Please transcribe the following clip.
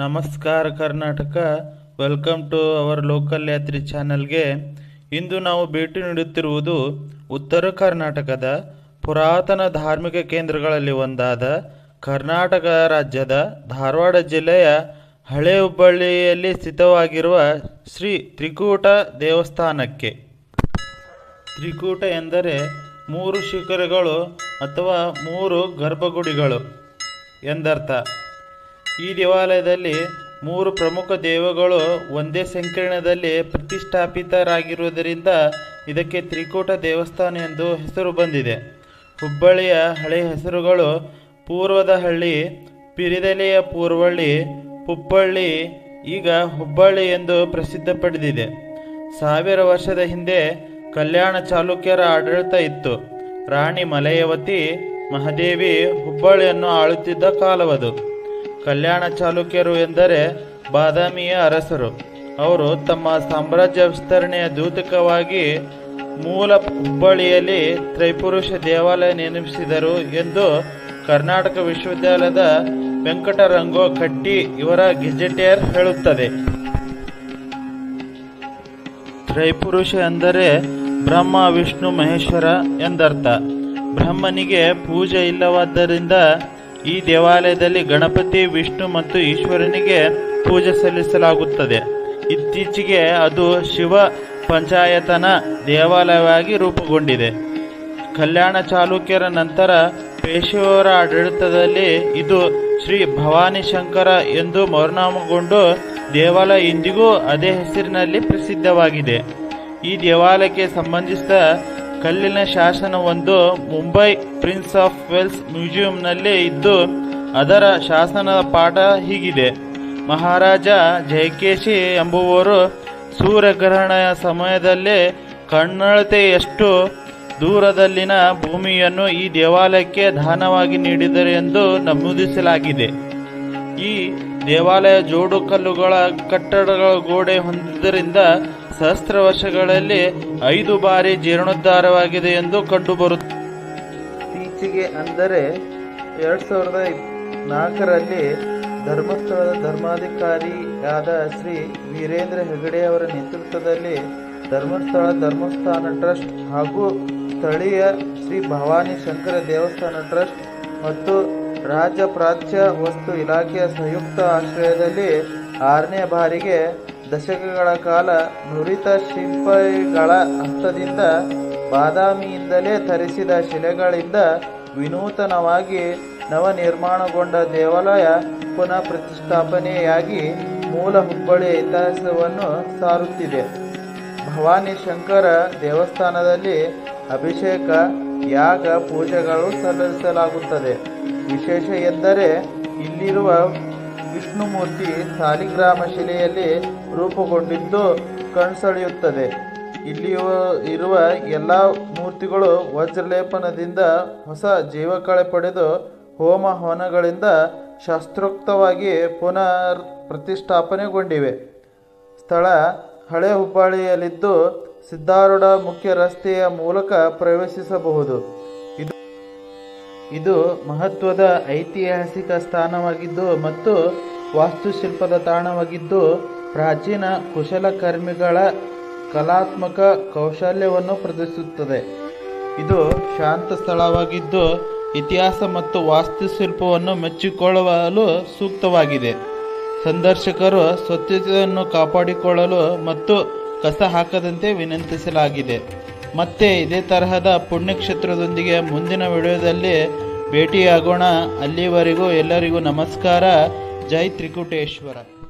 ನಮಸ್ಕಾರ Karnataka. Welcome to our local Yatri ಚಾನಲ್ಗೆ ಇಂದು ನಾವು ಭೇಟಿ ನೀಡುತ್ತಿರುವುದು ಉತ್ತರ ಕರ್ನಾಟಕದ ಪುರಾತನ ಧಾರ್ಮಿಕ ಕೇಂದ್ರಗಳಲ್ಲಿ ಒಂದಾದ ಕರ್ನಾಟಕ ರಾಜ್ಯದ ಧಾರವಾಡ ಜಿಲ್ಲೆಯ ಹಳೆ ಹುಬ್ಬಳ್ಳಿಯಲ್ಲಿ ಸ್ಥಿತವಾಗಿರುವ ಶ್ರೀ ತ್ರಿಕೂಟ ದೇವಸ್ಥಾನಕ್ಕೆ. ತ್ರಿಕೂಟ ಎಂದರೆ ಮೂರು ಶಿಖರಗಳು ಅಥವಾ ಮೂರು ಗರ್ಭಗುಡಿಗಳು ಎಂದರ್ಥ. ಈ ದೇವಾಲಯದಲ್ಲಿ ಮೂರು ಪ್ರಮುಖ ದೇವಗಳು ಒಂದೇ ಸಂಕೀರ್ಣದಲ್ಲಿ ಪ್ರತಿಷ್ಠಾಪಿತರಾಗಿರುವುದರಿಂದ ಇದಕ್ಕೆ ತ್ರಿಕೂಟ ದೇವಸ್ಥಾನ ಎಂದು ಹೆಸರು ಬಂದಿದೆ. ಹುಬ್ಬಳ್ಳಿಯ ಹಳೆಯ ಹೆಸರುಗಳು ಪೂರ್ವದ ಹಳ್ಳಿ, ಪಿರಿದೆಲೆಯ ಪೂರ್ವಳ್ಳಿ, ಪುಪ್ಪಳ್ಳಿ, ಈಗ ಹುಬ್ಬಳ್ಳಿ ಎಂದು ಪ್ರಸಿದ್ಧ ಪಡೆದಿದೆ. ಸಾವಿರ ವರ್ಷದ ಹಿಂದೆ ಕಲ್ಯಾಣ ಚಾಲುಕ್ಯರ ಆಡಳಿತ ಇತ್ತು. ರಾಣಿ ಮಲಯವತಿ ಮಹಾದೇವಿ ಹುಬ್ಬಳ್ಳಿಯನ್ನು ಆಳುತ್ತಿದ್ದ ಕಾಲವದು. ಕಲ್ಯಾಣ ಚಾಲುಕ್ಯರು ಎಂದರೆ ಬಾದಾಮಿಯ ಅರಸರು. ಅವರು ತಮ್ಮ ಸಾಮ್ರಾಜ್ಯ ವಿಸ್ತರಣೆಯ ದೂತಕವಾಗಿ ಮೂಲ ಹುಬ್ಬಳ್ಳಿಯಲ್ಲಿ ತ್ರೈಪುರುಷ ದೇವಾಲಯ ನಿರ್ಮಿಸಿದರು ಎಂದು ಕರ್ನಾಟಕ ವಿಶ್ವವಿದ್ಯಾಲಯದ ವೆಂಕಟರಂಗೋ ಕಟ್ಟಿ ಇವರ ಗೆಜೆಟಿಯರ್ ಹೇಳುತ್ತದೆ. ತ್ರೈಪುರುಷ ಎಂದರೆ ಬ್ರಹ್ಮ, ವಿಷ್ಣು, ಮಹೇಶ್ವರ ಎಂದರ್ಥ. ಬ್ರಹ್ಮನಿಗೆ ಪೂಜೆ ಇಲ್ಲವಾದ್ದರಿಂದ ಈ ದೇವಾಲಯದಲ್ಲಿ ಗಣಪತಿ, ವಿಷ್ಣು ಮತ್ತು ಈಶ್ವರನಿಗೆ ಪೂಜೆ ಸಲ್ಲಿಸಲಾಗುತ್ತದೆ. ಇತ್ತೀಚೆಗೆ ಅದು ಶಿವ ಪಂಚಾಯತನ ದೇವಾಲಯವಾಗಿ ರೂಪುಗೊಂಡಿದೆ. ಕಲ್ಯಾಣ ಚಾಲುಕ್ಯರ ನಂತರ ಪೇಶವರ ಆಡಳಿತದಲ್ಲಿ ಇದು ಶ್ರೀ ಭವಾನಿ ಶಂಕರ ಎಂದು ಮರುನಾಮಗೊಂಡು ದೇವಾಲಯ ಇಂದಿಗೂ ಅದೇ ಹೆಸರಿನಲ್ಲಿ ಪ್ರಸಿದ್ಧವಾಗಿದೆ. ಈ ದೇವಾಲಯಕ್ಕೆ ಸಂಬಂಧಿಸಿದ ಕಲ್ಲಿನ ಶಾಸನವೊಂದು ಮುಂಬೈ ಪ್ರಿನ್ಸ್ ಆಫ್ ವೆಲ್ಸ್ ಮ್ಯೂಸಿಯಂನಲ್ಲಿ ಇದ್ದು, ಅದರ ಶಾಸನದ ಪಾಠ ಹೀಗಿದೆ. ಮಹಾರಾಜ ಜಯಕೇಶಿ ಎಂಬುವರು ಸೂರ್ಯಗ್ರಹಣ ಸಮಯದಲ್ಲಿ ಕಣ್ಣಳತೆಯಷ್ಟು ದೂರದಲ್ಲಿನ ಭೂಮಿಯನ್ನು ಈ ದೇವಾಲಯಕ್ಕೆ ದಾನವಾಗಿ ನೀಡಿದರು ಎಂದು ನಮೂದಿಸಲಾಗಿದೆ. ಈ ದೇವಾಲಯ ಜೋಡು ಕಲ್ಲುಗಳ ಕಟ್ಟಡಗಳ ಗೋಡೆ ಹೊಂದಿದ್ದರಿಂದ ಸಹಸ್ರ ವರ್ಷಗಳಲ್ಲಿ ಐದು ಬಾರಿ ಜೀರ್ಣೋದ್ಧಾರವಾಗಿದೆ ಎಂದು ಕಂಡುಬರುತ್ತದೆ ಇತ್ತೀಚೆಗೆ ಅಂದರೆ ಎರಡು ಸಾವಿರದ ನಾಲ್ಕರಲ್ಲಿ ಧರ್ಮಸ್ಥಳದ ಧರ್ಮಾಧಿಕಾರಿಯಾದ ಶ್ರೀ ವೀರೇಂದ್ರ ಹೆಗಡೆ ಅವರ ನೇತೃತ್ವದಲ್ಲಿ ಧರ್ಮಸ್ಥಳ ಧರ್ಮಸ್ಥಾನ ಟ್ರಸ್ಟ್ ಹಾಗೂ ಸ್ಥಳೀಯ ಶ್ರೀ ಭವಾನಿ ಶಂಕರ ದೇವಸ್ಥಾನ ಟ್ರಸ್ಟ್ ಮತ್ತು ರಾಜ್ಯ ಪ್ರಾಚ್ಯ ವಸ್ತು ಇಲಾಖೆಯ ಸಂಯುಕ್ತ ಆಶ್ರಯದಲ್ಲಿ ಆರನೇ ಬಾರಿಗೆ ದಶಕಗಳ ಕಾಲ ನುರಿತ ಶಿಲ್ಪಿಗಳ ಹಸ್ತದಿಂದ ಬಾದಾಮಿಯಿಂದಲೇ ತರಿಸಿದ ಶಿಲೆಗಳಿಂದ ವಿನೂತನವಾಗಿ ನವನಿರ್ಮಾಣಗೊಂಡ ದೇವಾಲಯ ಪುನಃ ಪ್ರತಿಷ್ಠಾಪನೆಯಾಗಿ ಮೂಲ ಹುಬ್ಬಳ್ಳಿಯ ಇತಿಹಾಸವನ್ನು ಸಾರುತ್ತಿದೆ. ಭವಾನಿ ಶಂಕರ ದೇವಸ್ಥಾನದಲ್ಲಿ ಅಭಿಷೇಕ, ಯಾಗ, ಪೂಜೆಗಳು ಸಲ್ಲಿಸಲಾಗುತ್ತದೆ. ವಿಶೇಷ ಎಂದರೆ ಇಲ್ಲಿರುವ ವಿಷ್ಣುಮೂರ್ತಿ ಸಾಲಿಗ್ರಾಮ ಶಿಲೆಯಲ್ಲಿ ರೂಪುಗೊಂಡಿದ್ದು ಕಣ್ಸಳೆಯುತ್ತದೆ. ಇಲ್ಲಿಯೂ ಇರುವ ಎಲ್ಲ ಮೂರ್ತಿಗಳು ವಜ್ರಲೇಪನದಿಂದ ಹೊಸ ಜೀವಕಳೆ ಪಡೆದು ಹೋಮ ಹವನಗಳಿಂದ ಶಾಸ್ತ್ರೋಕ್ತವಾಗಿ ಪುನರ್ ಪ್ರತಿಷ್ಠಾಪನೆಗೊಂಡಿವೆ. ಸ್ಥಳ ಹಳೆ ಹುಬ್ಬಳ್ಳಿಯಲ್ಲಿದ್ದು ಸಿದ್ಧಾರೂಢ ಮುಖ್ಯ ರಸ್ತೆಯ ಮೂಲಕ ಪ್ರವೇಶಿಸಬಹುದು. ಇದು ಮಹತ್ವದ ಐತಿಹಾಸಿಕ ಸ್ಥಾನವಾಗಿದ್ದು ಮತ್ತು ವಾಸ್ತುಶಿಲ್ಪದ ತಾಣವಾಗಿದ್ದು ಪ್ರಾಚೀನ ಕುಶಲಕರ್ಮಿಗಳ ಕಲಾತ್ಮಕ ಕೌಶಲ್ಯವನ್ನು ಪ್ರದರ್ಶಿಸುತ್ತದೆ. ಇದು ಶಾಂತ ಸ್ಥಳವಾಗಿದ್ದು ಇತಿಹಾಸ ಮತ್ತು ವಾಸ್ತುಶಿಲ್ಪವನ್ನು ಮೆಚ್ಚಿಕೊಳ್ಳಲು ಸೂಕ್ತವಾಗಿದೆ. ಸಂದರ್ಶಕರು ಸ್ವಚ್ಛತೆಯನ್ನು ಕಾಪಾಡಿಕೊಳ್ಳಲು ಮತ್ತು ಕಸ ಹಾಕದಂತೆ ವಿನಂತಿಸಲಾಗಿದೆ. ಮತ್ತೆ ಇದೇ ತರಹದ ಪುಣ್ಯಕ್ಷೇತ್ರದೊಂದಿಗೆ ಮುಂದಿನ ವಿಡಿಯೋದಲ್ಲಿ ಭೇಟಿಯಾಗೋಣ. ಅಲ್ಲಿವರೆಗೂ ಎಲ್ಲರಿಗೂ ನಮಸ್ಕಾರ. ಜೈ ತ್ರಿಕುಟೇಶ್ವರ.